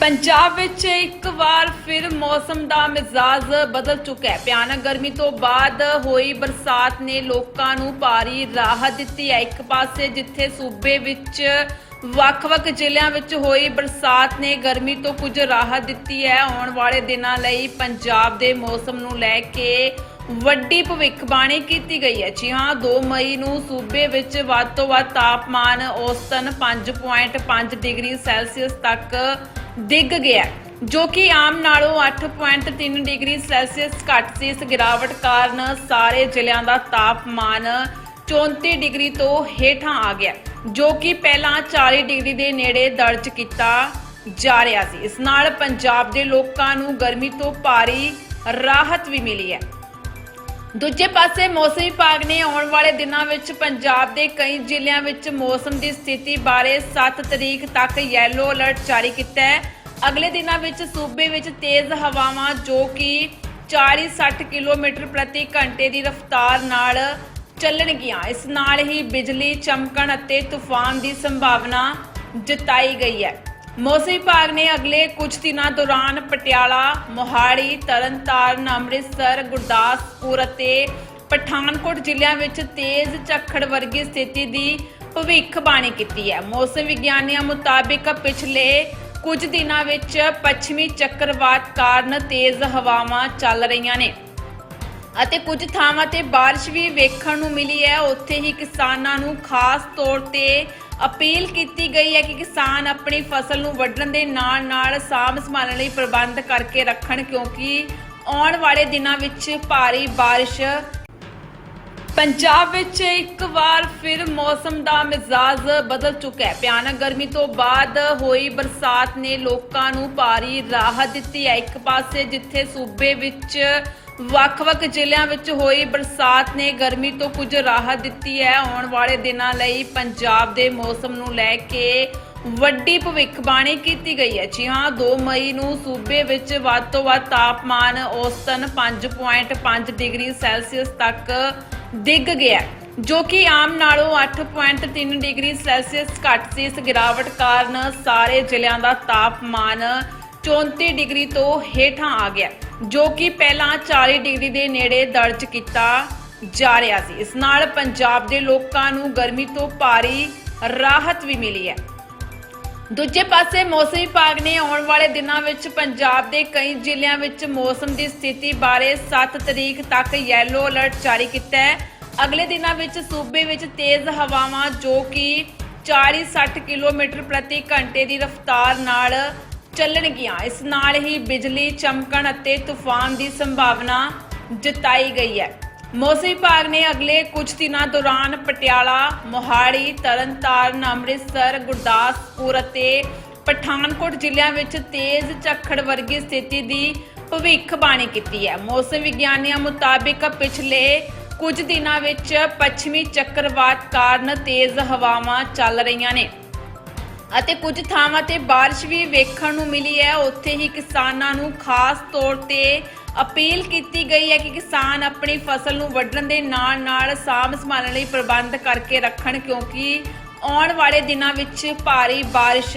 ਪੰਜਾਬ ਵਿੱਚ ਇੱਕ ਵਾਰ ਫਿਰ ਮੌਸਮ ਦਾ ਮਿਜ਼ਾਜ ਬਦਲ ਚੁੱਕਾ ਹੈ। ਭਿਆਨਕ ਗਰਮੀ ਤੋਂ ਬਾਅਦ ਹੋਈ ਬਰਸਾਤ ਨੇ ਲੋਕਾਂ ਨੂੰ ਭਾਰੀ ਰਾਹਤ ਦਿੱਤੀ ਹੈ। ਇੱਕ ਪਾਸੇ ਜਿੱਥੇ ਸੂਬੇ ਵਿੱਚ ਵੱਖ-ਵੱਖ ਜ਼ਿਲ੍ਹਿਆਂ ਵਿੱਚ ਹੋਈ ਬਰਸਾਤ ਨੇ ਗਰਮੀ ਤੋਂ ਕੁਝ ਰਾਹਤ ਦਿੱਤੀ ਹੈ। ਆਉਣ ਵਾਲੇ ਦਿਨਾਂ ਲਈ ਪੰਜਾਬ ਦੇ ਮੌਸਮ ਨੂੰ ਲੈ ਕੇ ਵੱਡੀ ਭਵਿੱਖਬਾਣੀ ਕੀਤੀ ਗਈ ਹੈ। ਜੀ ਹਾਂ 2 ਮਈ ਨੂੰ ਸੂਬੇ ਵਿੱਚ ਵੱਧ ਤੋਂ ਵੱਧ ਤਾਪਮਾਨ ਔਸਤਨ 5.5 ਡਿਗਰੀ ਸੈਲਸੀਅਸ ਤੱਕ ਡਿੱਗ ਗਿਆ ਜੋ ਕਿ ਆਮ ਨਾਲੋਂ 8.3 ਡਿਗਰੀ ਸੈਲਸੀਅਸ ਘੱਟ ਸੀ। ਇਸ ਗਿਰਾਵਟ ਕਾਰਨ ਸਾਰੇ ਜ਼ਿਲ੍ਹਿਆਂ ਦਾ ਤਾਪਮਾਨ 34 ਡਿਗਰੀ ਤੋਂ ਹੇਠਾਂ ਆ ਗਿਆ ਜੋ ਕਿ ਪਹਿਲਾਂ 40 ਡਿਗਰੀ ਦੇ ਨੇੜੇ ਦਰਜ ਕੀਤਾ ਜਾ ਰਿਹਾ ਸੀ। ਇਸ ਨਾਲ ਪੰਜਾਬ ਦੇ ਲੋਕਾਂ ਨੂੰ ਗਰਮੀ ਤੋਂ ਭਾਰੀ ਰਾਹਤ ਵੀ ਮਿਲੀ ਹੈ। ਦੂਜੇ ਪਾਸੇ ਮੌਸਮ ਵਿਭਾਗ ਨੇ ਆਉਣ ਵਾਲੇ ਦਿਨਾਂ ਵਿੱਚ ਪੰਜਾਬ ਦੇ ਕਈ ਜ਼ਿਲ੍ਹਿਆਂ ਵਿੱਚ ਮੌਸਮ ਦੀ ਸਥਿਤੀ ਬਾਰੇ 7 ਤਰੀਕ ਤੱਕ ਯੈਲੋ ਅਲਰਟ ਜਾਰੀ ਕੀਤਾ ਹੈ। ਅਗਲੇ ਦਿਨਾਂ ਵਿੱਚ ਸੂਬੇ ਵਿੱਚ ਤੇਜ਼ ਹਵਾਵਾਂ ਜੋ ਕਿ 40-60 ਕਿਲੋਮੀਟਰ ਪ੍ਰਤੀ ਘੰਟੇ ਦੀ ਰਫ਼ਤਾਰ ਨਾਲ ਚੱਲਣਗੀਆਂ। ਇਸ ਨਾਲ ਹੀ ਬਿਜਲੀ, ਚਮਕਣ ਅਤੇ ਤੂਫਾਨ ਦੀ ਸੰਭਾਵਨਾ ਜਤਾਈ ਗਈ ਹੈ। ਮੌਸਮ ਵਿਭਾਗ ਨੇ ਅਗਲੇ ਕੁਝ ਦਿਨਾਂ ਦੌਰਾਨ ਪਟਿਆਲਾ, ਮੋਹਾਲੀ, ਤਰਨਤਾਰਨ, ਅੰਮ੍ਰਿਤਸਰ, ਗੁਰਦਾਸਪੁਰ ਅਤੇ ਪਠਾਨਕੋਟ ਜ਼ਿਲ੍ਹਿਆਂ ਵਿੱਚ ਤੇਜ਼ ਝੱਖੜ ਵਰਗੀ ਸਥਿਤੀ ਦੀ ਭਵਿੱਖਬਾਣੀ ਕੀਤੀ ਹੈ। ਮੌਸਮ ਵਿਗਿਆਨੀਆਂ ਮੁਤਾਬਿਕ ਪਿਛਲੇ ਕੁਝ ਦਿਨਾਂ ਵਿੱਚ ਪੱਛਮੀ ਚੱਕਰਵਾਤ ਕਾਰਨ ਤੇਜ਼ ਹਵਾਵਾਂ ਚੱਲ ਰਹੀਆਂ ਨੇ। ਅਤੇ ਕੁਝ ਥਾਵਾਂ ਤੇ ਬਾਰਿਸ਼ ਵੀ ਵੇਖਣ ਨੂੰ ਮਿਲੀ ਹੈ। ਉੱਥੇ ਹੀ ਕਿਸਾਨਾਂ ਨੂੰ ਖਾਸ ਤੌਰ ਤੇ ਅਪੀਲ ਕੀਤੀ ਗਈ ਹੈ ਕਿ ਕਿਸਾਨ ਆਪਣੀ ਫਸਲ ਨੂੰ ਵੱਢਣ ਦੇ ਨਾਲ ਨਾਲ ਸਾਂਭ ਸੰਭਾਲਣ ਲਈ ਪ੍ਰਬੰਧ ਕਰਕੇ ਰੱਖਣ, ਕਿਉਂਕਿ ਆਉਣ ਵਾਲੇ ਦਿਨਾਂ ਵਿੱਚ ਭਾਰੀ ਬਾਰਿਸ਼ ਪੰਜਾਬ ਵਿੱਚ ਇੱਕ ਵਾਰ ਫਿਰ ਮੌਸਮ ਦਾ ਮਿਜ਼ਾਜ ਬਦਲ ਚੁੱਕਾ ਹੈ। ਭਿਆਨਕ ਗਰਮੀ ਤੋਂ ਬਾਅਦ ਹੋਈ ਬਰਸਾਤ ਨੇ ਲੋਕਾਂ ਨੂੰ ਭਾਰੀ ਰਾਹਤ ਦਿੱਤੀ ਹੈ। ਇੱਕ ਪਾਸੇ ਜਿੱਥੇ ਸੂਬੇ ਵਿੱਚ ਵੱਖ-ਵੱਖ ਜ਼ਿਲ੍ਹਿਆਂ ਵਿੱਚ ਹੋਈ ਬਰਸਾਤ ਨੇ ਗਰਮੀ ਤੋਂ ਕੁਝ ਰਾਹਤ ਦਿੱਤੀ ਹੈ। ਆਉਣ ਵਾਲੇ ਦਿਨਾਂ ਲਈ ਪੰਜਾਬ ਦੇ ਮੌਸਮ ਨੂੰ ਲੈ ਕੇ ਵੱਡੀ ਭਵਿੱਖਬਾਣੀ ਕੀਤੀ ਗਈ ਹੈ। ਜੀ ਹਾਂ 2 ਮਈ ਨੂੰ ਸੂਬੇ ਵਿੱਚ ਵੱਧ ਤੋਂ ਵੱਧ ਤਾਪਮਾਨ ਔਸਤਨ 5.5 ਡਿਗਰੀ ਸੈਲਸੀਅਸ ਤੱਕ ਡਿੱਗ ਗਿਆ ਜੋ ਕਿ ਆਮ ਨਾਲੋਂ 8.3 ਡਿਗਰੀ ਸੈਲਸੀਅਸ ਘੱਟ ਸੀ। ਇਸ ਗਿਰਾਵਟ ਕਾਰਨ ਸਾਰੇ ਜ਼ਿਲ੍ਹਿਆਂ ਦਾ ਤਾਪਮਾਨ 34 ਡਿਗਰੀ ਤੋਂ ਹੇਠਾਂ ਆ ਗਿਆ, ਜੋ ਕਿ ਪਹਿਲਾਂ 40 ਡਿਗਰੀ ਦੇ ਨੇੜੇ ਦਰਜ ਕੀਤਾ ਜਾ ਰਿਹਾ ਸੀ। ਇਸ ਨਾਲ ਪੰਜਾਬ ਦੇ ਲੋਕਾਂ ਨੂੰ ਗਰਮੀ ਤੋਂ ਭਾਰੀ ਰਾਹਤ ਵੀ ਮਿਲੀ ਹੈ। ਦੂਜੇ ਪਾਸੇ ਮੌਸਮ ਵਿਭਾਗ ਨੇ ਆਉਣ ਵਾਲੇ ਦਿਨਾਂ ਵਿੱਚ ਪੰਜਾਬ ਦੇ ਕਈ ਜ਼ਿਲ੍ਹਿਆਂ ਵਿੱਚ ਮੌਸਮ ਦੀ ਸਥਿਤੀ ਬਾਰੇ 7 ਤਰੀਕ ਤੱਕ ਯੈਲੋ ਅਲਰਟ ਜਾਰੀ ਕੀਤਾ ਹੈ। ਅਗਲੇ ਦਿਨਾਂ ਵਿੱਚ ਸੂਬੇ ਵਿੱਚ ਤੇਜ਼ ਹਵਾਵਾਂ ਜੋ ਕਿ 40-60 ਕਿਲੋਮੀਟਰ ਪ੍ਰਤੀ ਘੰਟੇ ਦੀ ਰਫ਼ਤਾਰ ਨਾਲ ਚੱਲਣਗੀਆਂ। ਇਸ ਨਾਲ ਹੀ ਬਿਜਲੀ ਚਮਕਣ ਅਤੇ ਤੂਫਾਨ ਦੀ ਸੰਭਾਵਨਾ ਜਤਾਈ ਗਈ ਹੈ। ਮੌਸਮ ਵਿਭਾਗ ਨੇ ਅਗਲੇ ਕੁਝ ਦਿਨਾਂ ਦੌਰਾਨ ਪਟਿਆਲਾ, ਮੋਹਾਲੀ, ਤਰਨਤਾਰਨ, ਅੰਮ੍ਰਿਤਸਰ, ਗੁਰਦਾਸਪੁਰ ਅਤੇ ਪਠਾਨਕੋਟ ਜ਼ਿਲ੍ਹਿਆਂ ਵਿੱਚ ਤੇਜ਼ ਝੱਖੜ ਵਰਗੀ ਸਥਿਤੀ ਦੀ ਭਵਿੱਖਬਾਣੀ ਕੀਤੀ ਹੈ। ਮੌਸਮ ਵਿਗਿਆਨੀਆਂ ਮੁਤਾਬਿਕ ਪਿਛਲੇ ਕੁਝ ਦਿਨਾਂ ਵਿੱਚ ਪੱਛਮੀ ਚੱਕਰਵਾਤ ਕਾਰਨ ਤੇਜ਼ ਹਵਾਵਾਂ ਚੱਲ ਰਹੀਆਂ ਨੇ। ਅਤੇ ਕੁਝ ਥਾਵਾਂ ਤੇ ਬਾਰਿਸ਼ ਵੀ ਵੇਖਣ ਨੂੰ ਮਿਲੀ ਹੈ। ਉੱਥੇ ਹੀ ਕਿਸਾਨਾਂ ਨੂੰ ਖਾਸ ਤੌਰ ਤੇ ਅਪੀਲ ਕੀਤੀ ਗਈ ਹੈ ਕਿ ਕਿਸਾਨ ਆਪਣੀ ਫਸਲ ਨੂੰ ਵੱਢਣ ਦੇ ਨਾਲ ਨਾਲ ਸਾਂਭ ਸੰਭਾਲਣ ਲਈ ਪ੍ਰਬੰਧ ਕਰਕੇ ਰੱਖਣ, ਕਿਉਂਕਿ ਆਉਣ ਵਾਲੇ ਦਿਨਾਂ ਵਿੱਚ ਭਾਰੀ ਬਾਰਿਸ਼